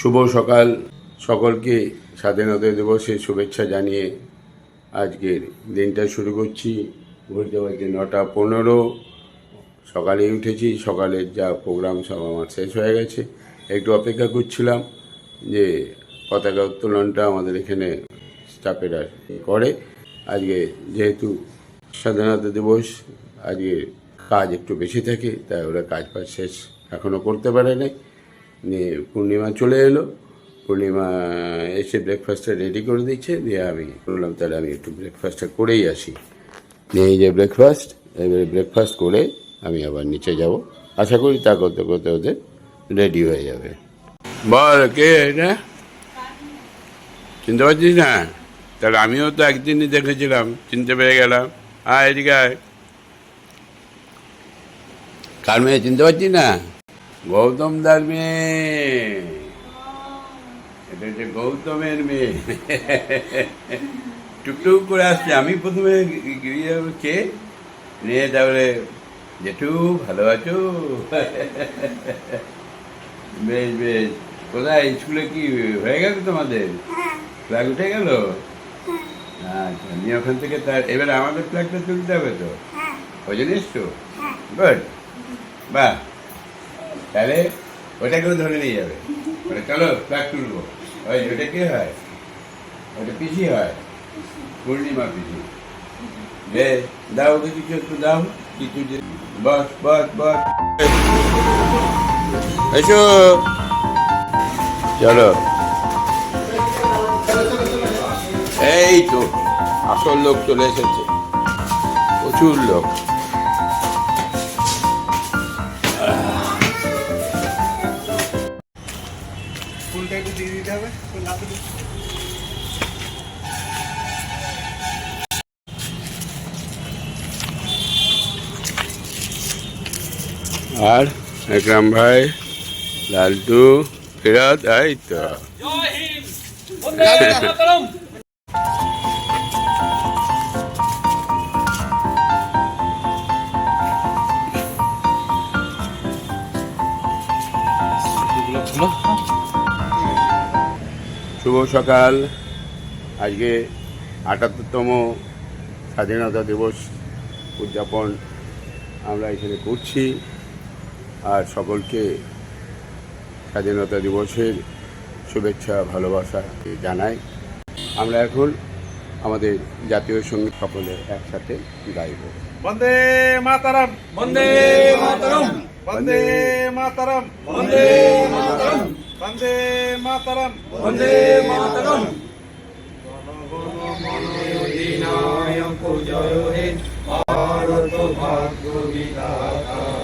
শুভ সকাল সকলকে স্বাধীনতা দিবসের শুভেচ্ছা জানিয়ে আজকের দিনটা শুরু করছি। ঘুরতে বাজে নটা পনেরো। সকালে উঠেছি। সকালের যা প্রোগ্রাম সব আমার শেষ হয়ে গেছে। একটু অপেক্ষা করছিলাম যে পতাকা উত্তোলনটা আমাদের এখানে স্টাফেরা করে। আজকে যেহেতু স্বাধীনতা দিবস, আজকে কাজ একটু বেশি থাকে, তাই ওরা কাজ ফাজ শেষ এখনও করতে পারে নাই পূর্ণিমা চলে এলো। পূর্ণিমা এসে ব্রেকফাস্টটা রেডি করে দিচ্ছে। দিয়ে আমি বললাম, তাহলে আমি একটু ব্রেকফাস্টটা করেই আসি। নিয়ে এই যে ব্রেকফাস্ট এবারে ব্রেকফাস্ট করে আমি আবার নিচে যাব। আশা করি তা করতে করতে ওদের রেডি হয়ে যাবে। বল, কে এটা? চিনতে পারছিস না? তাহলে আমিও তো একদিনই দেখেছিলাম, চিনতে পেরে গেলাম। আয়, এদিকে আয়। কার মেয়ে, চিনতে পারছি না? গৌতম দার মেয়ে। এটা হচ্ছে গৌতমের মেয়ে। টুকটুক করে আসছে। আমি প্রথমে গিয়ে কে নিয়ে তারপরে জেঠু ভালো আছো? বেশ বেশ। কোথায়? স্কুলে কি হয়ে গেল তোমাদের? ফ্ল্যাগ উঠে গেল? আচ্ছা নিয়ে ওখান থেকে তার এবার আমাদের ফ্ল্যাগটা তুলতে হবে তো? ওই জন্য এসছো? গুড বাহ। তাহলে ওটাকেও ধরে নিয়ে যাবে। ওটা চলো ফ্ল্যাগ তুলবো। ওই ওটা কে হয়? ওটা পিসি হয়। পূর্ণিমা পিসি। বে দাও ওকে কিছু একটু দাও, কিছু বস বস বস। এসো। চলো। এই তো, আসল লোক চলে এসেছে। প্রচুর লোক। আর একরাম ভাই, লালটু ফেরত এই তো। শুভ সকাল। আজকে আটাত্তরতম স্বাধীনতা দিবস উদযাপন আমরা এখানে করছি। আর সকলকে স্বাধীনতা দিবসের শুভেচ্ছা ভালোবাসা জানাই। আমরা এখন আমাদের জাতীয় সংগীত সকলে একসাথে গাইব। বন্দে মাতারাম! বন্দে মাতরম! বন্দে মাতারাম! বন্দে মাতরম! বন্দে মাতারাম! বন্দে মাতারাম! জয় ভারত ভাগ্য মাতরম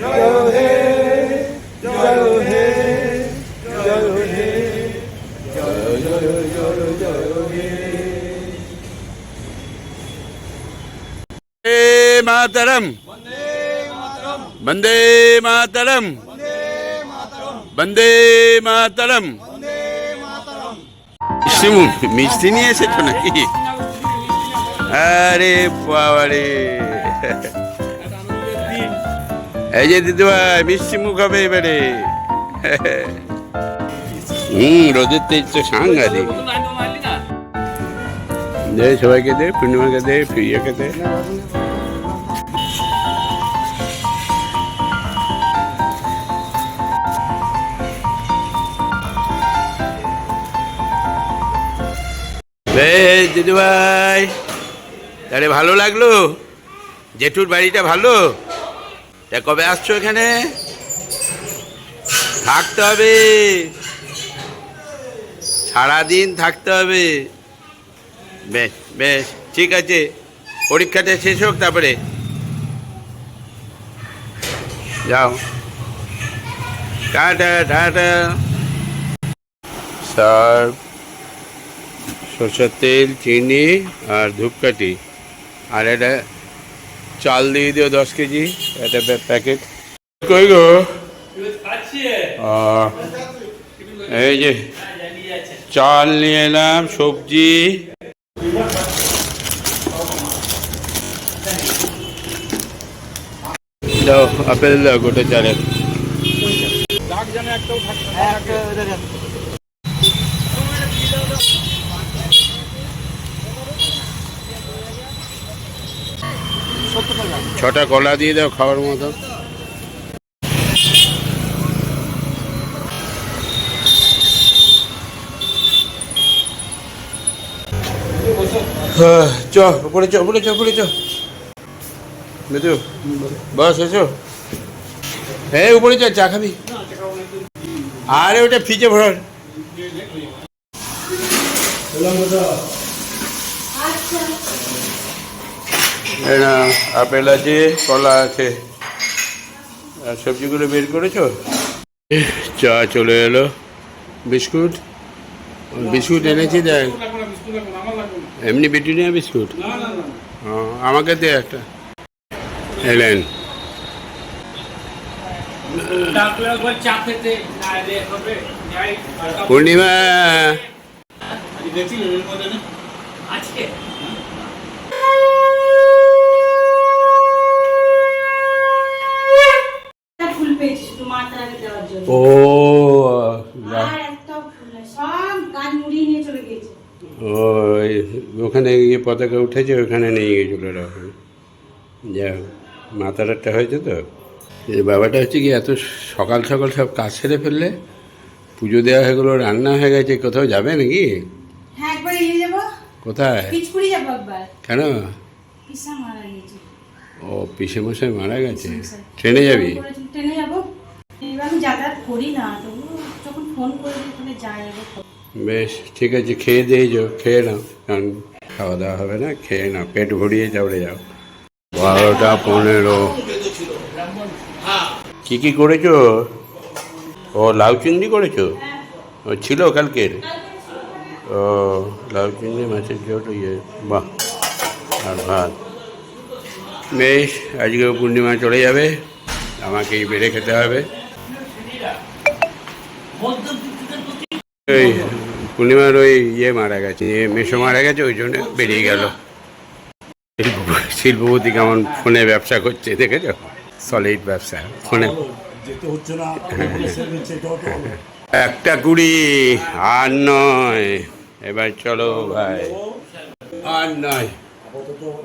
জয় হে জয় হে জয় হে জয় জয় জয় জয় হে হে মাতরম বন্দে মাতরম বন্দে মাতরম মিষ্টি মুখ মিষ্টি নিয়ে এসেছ নাকি আরে বাবারে। এই যে দিদিভাই, মিষ্টি মুখ হবে এবারে। হুম, রোদের তেজ তো সাংঘাতিক। দে সবাইকে দে, পূর্ণিমাকে দে প্রিয়াকে দে। বেশ দিদিভাই তাহলে ভালো লাগল। জেঠুর বাড়িটা ভালো। তা কবে আসছো এখানে? থাকতে হবে। সারাদিন থাকতে হবে। বেশ বেশ, ঠিক আছে। পরীক্ষাটা শেষ হোক তারপরে। যাও। Tata tata. সার্ফ সরষের তেল, চিনি আর ধূপকাঠি। আর এটা চাল দিয়ে দিও দশ কেজি এটা প্যাকেট কই গো? এই যে চাল নিয়ে এলাম সবজি। দাও আপেল দাও গোটা চালের। ছটা কলা দিয়ে দাও খাওয়ার মতো। হ্যাঁ, চ উপরে চ উপরে চ উপরে চ। বেতু বস এসো। হ্যাঁ উপরে চ চা খাবি। আরে ওটা ফ্রিজে ভরার। এই না আপেল আছে কলা আছে। আর সবজিগুলো বের করেছ? চা চলে এলো। বিস্কুট? বিস্কুট এনেছি দেখ। এমনি বেটিনিয়া বিস্কুট? ও, আমাকে দে একটা। এলেন। পূর্ণিমা দেখছি এর মধ্যে না আজকে একটা ফুল পেয়েছি শুধু মাতারাকে দেওয়ার জন্য। ও আর একটা ফুল সব গাছ মুড়িয়ে নিয়ে চলে গিয়েছে। ও ওখানে গিয়ে পতাকা উঠেছে ওখানে নিয়ে গিয়েছিল রাখুন যা মাথাটারটা হয়েছে তো। এই বাবাটা হচ্ছে কি এত সকাল সকাল সব কাজ সেরে ফেললে পুজো দেওয়া হয়ে গেলো রান্না হয়ে গেছে কোথাও যাবে নাকি? হ্যাঁ একবার নিয়ে যাব। কোথায়? পিচপুরি যাব একবার। কেন? পিসা মারা গিয়েছে ও পিসে মশাই মারা গেছে? ট্রেনে যাবি? ট্রেনে যাব। বেশ, ঠিক আছে, খেয়ে দিয়ে যাও, খেয়ে নাও, কারণ খাওয়া দাওয়া হবে না, খেয়ে নাও, পেট ভরিয়ে চাউড়ে যাও। বারোটা পনেরো। কি কি করেছ? ও, লাউ চিংড়ি করেছ? ও, ছিল কালকের? ও, লাউ চিংড়ি মাছের ঝোল ইয়ে বাহ, আর ভাত। বেশ আজকে পূর্ণিমা চলে যাবে, আমাকেই বেড়ে খেতে হবে। ওই পূর্ণিমার ওই ইয়ে মারা গেছে ইয়ে মেশো মারা গেছে, ওই জন্য বেরিয়ে গেল। শিল্প- শিল্পপতি কেমন ফোনে ব্যবসা করছে, দেখেছ? সলিড ব্যবসা, ফোনে। একটা কুড়ি, আর নয়। এবার চলো ভাই, আর নয়।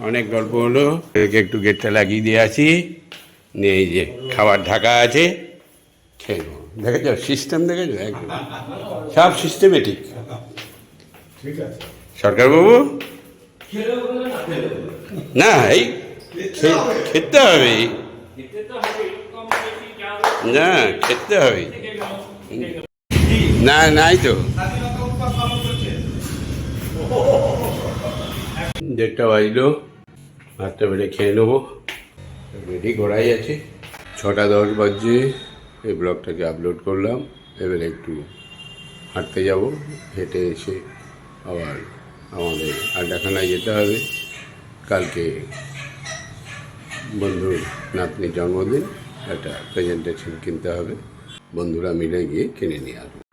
অনেক গল্প হলো একটু গেটটা লাগিয়ে দিয়ে আসি, নিয়ে যে খাবার ঢাকা আছে, খেয়ে দেখেছ? সিস্টেম দেখেছ? একদম। সব সিস্টেমেটিক সরকারবাবু? না, এই খেতে হবে। না, খেতে হবে। না, নাই তো। দেড়টা বাজলো। ভাতটা বেড়ে খেয়ে নেব। রেডি করাই আছে। ছটা দশ বাজছে। এই ব্লগটাকে আপলোড করলাম। এবার একটু হাঁটতে যাব, হেঁটে এসে আবার আমাদের আড্ডাখানায় যেতে হবে। কালকে বন্ধুর নাতনির জন্মদিন, একটা প্রেজেন্টেশন কিনতে হবে। বন্ধুরা মিলে গিয়ে কিনে নিয়ে আসব।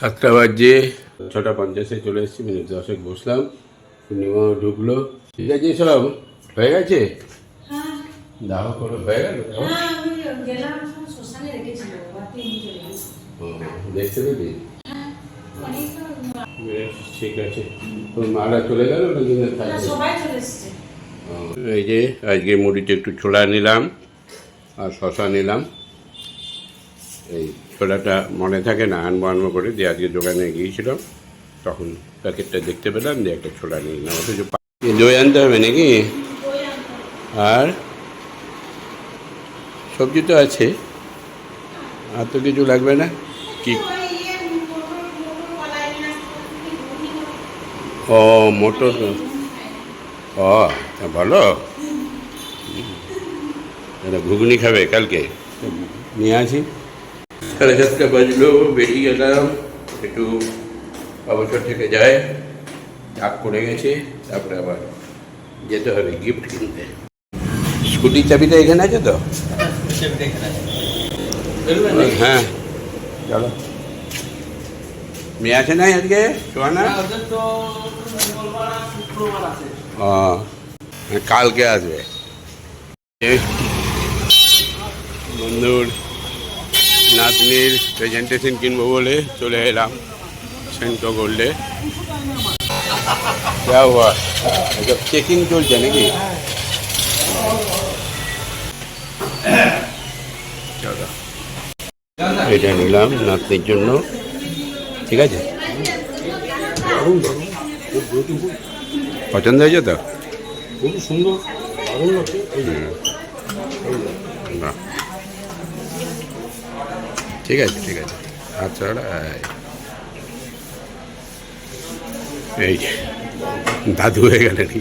সাতটা বাজে। ছটা পঞ্চাশে চলে এসেছি মিনিট দশেক বসলাম পূর্ণিমাও ঢুকলো। ঠিক আছে সব হয়ে গেছে? হ্যাঁ। দাহ করে হয়ে গেল হ্যাঁ দেখতে পেলি? বেশ ঠিক আছে। তোর মারা চলে গেল এই যে আজকে মুড়িতে একটু ছোলা নিলাম আর শশা নিলাম। এই। ছোলাটা মনে থাকে না আনব আনব করে দিয়ে আজকে দোকানে গিয়েছিলাম, তখন প্যাকেটটা দেখতে পেলাম দিয়ে একটা ছোলা নিয়ে নিলাম অথচ দই আনতে হবে নাকি? আর সবজি তো আছে, আর তো কিছু লাগবে না? কি ও, মোটর ও ভালো। ঘুগনি খাবে কালকে? নিয়ে আসি। সাড়ে সাতটা বাজলো বেরিয়ে গেলাম একটু অবসর থেকে যায় ডাক পড়ে গেছে তারপরে আবার যেতে হবে গিফট কিনতে স্কুটির চাবিটা এখানে আছে তো হ্যাঁ চলো মেয়ে আছে নাই আজকে ও কালকে আসবে বন্ধুর নাতনির প্রেজেন্টেশন কিনবো বলে চলে এলাম সেন্টো যা হুয়া চেকিং চলছে নাকি? এটা নিলাম নাতনির জন্য। ঠিক আছে? পছন্দ হয়েছে তো? খুব সুন্দর দারুণ লাগছে এই যে, বাহ। ঠিক আছে ঠিক আছে। আচ্ছা এই। এই যে, দাদু হয়ে গেলে নাকি?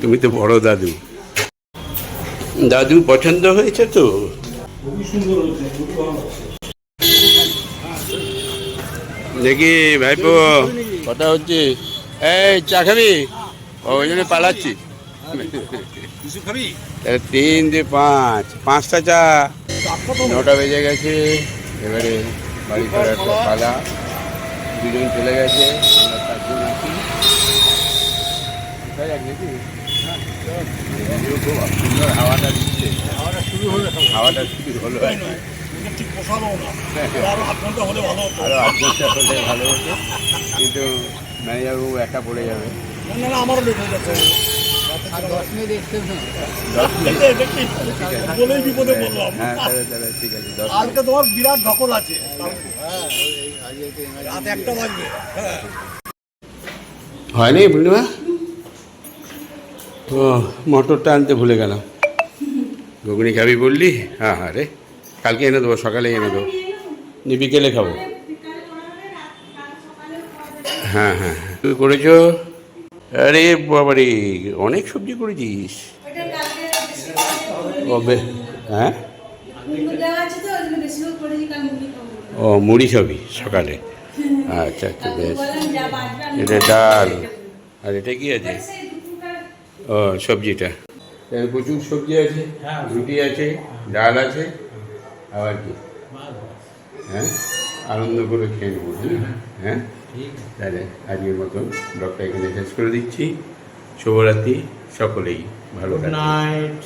তুমি তো বড় দাদু। দাদু পছন্দ হয়েছে তো? দেখি ভাইপো। কথা হচ্ছে এই চা খাবি? ও, ওই জন্য পালাচ্ছি। তিন দিয়ে পাঁচ পাঁচটা চা। নটা বেজে গেছে, এবারে বাড়ি ফেরার পালা। দুজন চলে গেছে, আমরা? খুব সুন্দর হাওয়াটা শুরু হলে হাওয়াটা হলো আরও হলে ভালো কিন্তু একা পড়ে যাবে। আমারও লেট হয়ে যাচ্ছে। কালকে তোমার বিরাট ধকল আছে। রাত একটা বাজবে। হ্যাঁ হয়নি পূর্ণিমা? ও মটরটা আনতে ভুলে গেলাম। ঘুগনি খাবি বললি? হ্যাঁ হ্যাঁ রে। কালকে এনে দেবো সকালে এনে দেবো। নি বিকেলে খাব। হ্যাঁ হ্যাঁ হ্যাঁ। তুই করেছ? আরে বাবারে, অনেক সবজি করেছিস। হ্যাঁ? ও, মুড়ি খাবি সকালে। আচ্ছা আচ্ছা বেশ। এটা ডাল। আর এটা কি আছে? ও, সবজিটা। প্রচুর সবজি আছে, রুটি আছে, ডাল আছে, আবার কি? হ্যাঁ? আনন্দ করে খেয়ে নেব হ্যাঁ? তাহলে আজকের মতন ব্লগটা এখানে শেষ করে দিচ্ছি। শুভরাত্রি সকলেই ভালো নাইট